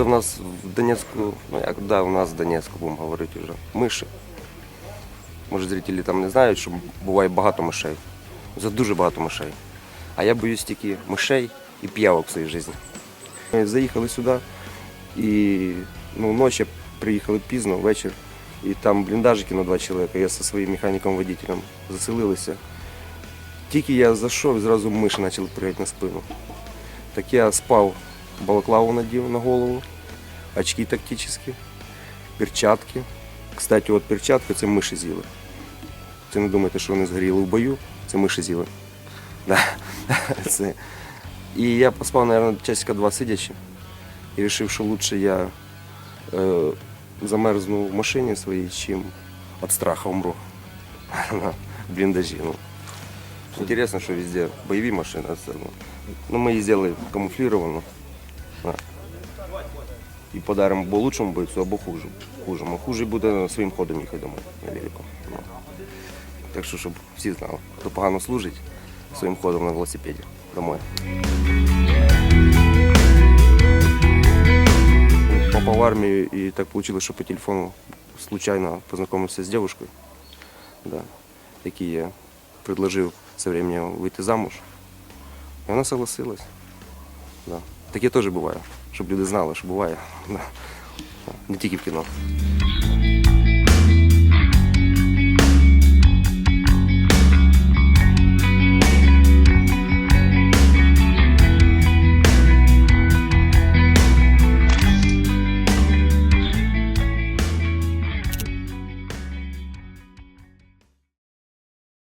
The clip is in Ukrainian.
Тут у нас в Донецьку, ну як да, у нас в Донецьку будемо говорити вже. Миші. Може, зрителі там не знають, що буває багато мишей. Це дуже багато мишей. А я боюсь тільки мишей і п'явок в своїй житті. Ми заїхали сюди і ну, ночі приїхали пізно, ввечері. І там бліндажики на два чоловіка. Я зі своїм механіком-водителем заселилися. Тільки я зайшов, зразу миші почали пригати на спину. Так я спав, балаклаву надів на голову, очки тактичні, перчатки. Кстати, от перчатки це миші з'їли. Це не думайте, що вони згоріли в бою, це миші з'їли. Да. Це. І я поспав, мабуть, часика два сидячи. І вирішив, що краще я е, замерзну в машині своїй, чим від страха умру на бліндажі. Ну. Интересно, что везде боевые машины. а це, ну, Ну, мы її сделали камуфлированно. І подаримо або лучшому бойцю, або хуже. хужому. Хуже буде своїм ходом їхати домой на велику. Ну. Так що, щоб всі знали, хто погано служить, своїм ходом на велосипеді домой. Попав в армію і так вийшло, що по телефону случайно познайомився з дівчиною, да, якій я предложив со временем вийти замуж. І вона согласилась. Да. Таке теж буває, щоб люди знали, що буває. Не тільки в кіно.